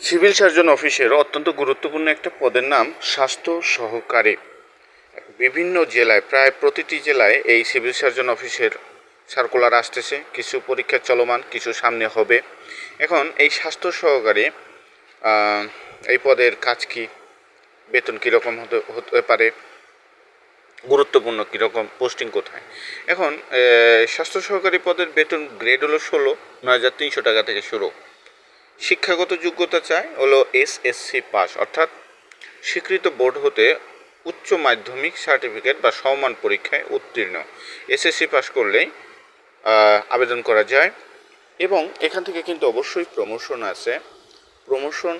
Civil surgeon অফিসের অত্যন্ত গুরুত্বপূর্ণ একটা পদের নাম স্বাস্থ্য সহকারী। বিভিন্ন জেলায়, প্রায় প্রতিটি জেলায় এই সিভিল সার্জন অফিসের সার্কুলার আসতেছে। কিছু পরীক্ষা চলমান, কিছু সামনে হবে। এখন এই স্বাস্থ্য সহকারী এই পদের কাজ কি? বেতন কীরকম হতে হতে পারে? গুরুত্বপূর্ণ কীরকম? পোস্টিং কোথায়? এখন স্বাস্থ্য সহকারী পদের বেতন গ্রেড হলো ষোলো, নয় হাজার তিনশো টাকা থেকে শুরু। শিক্ষাগত যোগ্যতা চায় হলো এসএসসি পাস, অর্থাৎ স্বীকৃত বোর্ড হতে উচ্চ মাধ্যমিক সার্টিফিকেট বা সমমান পরীক্ষায় উত্তীর্ণ। এসএসসি পাস করলেই আবেদন করা যায়। এবং এখান থেকে কিন্তু অবশ্যই প্রমোশন আছে। প্রমোশন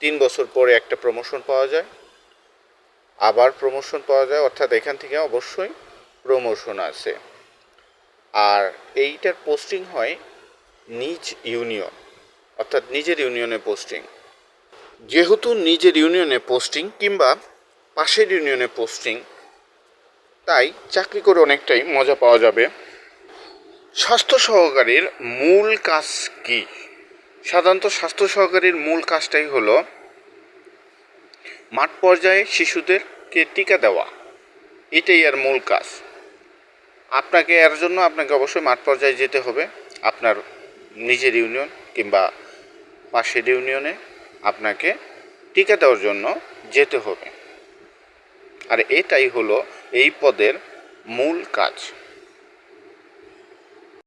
তিন বছর পরে একটা প্রমোশন পাওয়া যায়। আবার প্রমোশন পাওয়া যায়, অর্থাৎ এখান থেকে অবশ্যই প্রমোশন আছে। আর এইটার পোস্টিং হয় নিজ ইউনিয়ন অর্থাৎ নিজের ইউনিয়নে পোস্টিং যেহেতু নিজের ইউনিয়নে পোস্টিং কিংবা পাশের ইউনিয়নে পোস্টিং তাই চাকরি করে অনেকটাই মজা পাওয়া যাবে। স্বাস্থ্য সহকারীর মূল কাজ কি? সাধারণত স্বাস্থ্য সহকারীর মূল কাজটাই হলো মাঠ পর্যায়ে শিশুদেরকে টিকা দেওয়া। এটাই এর মূল কাজ। আপনাকে এর জন্য আপনাকে অবশ্যই মাঠ পর্যায়ে যেতে হবে। আপনার নিজের ইউনিয়ন কিংবা পাশের ইউনিয়নে আপনাকে টিকা দেওয়ার জন্য যেতে হবে। আর এটাই হলো এই পদের মূল কাজ।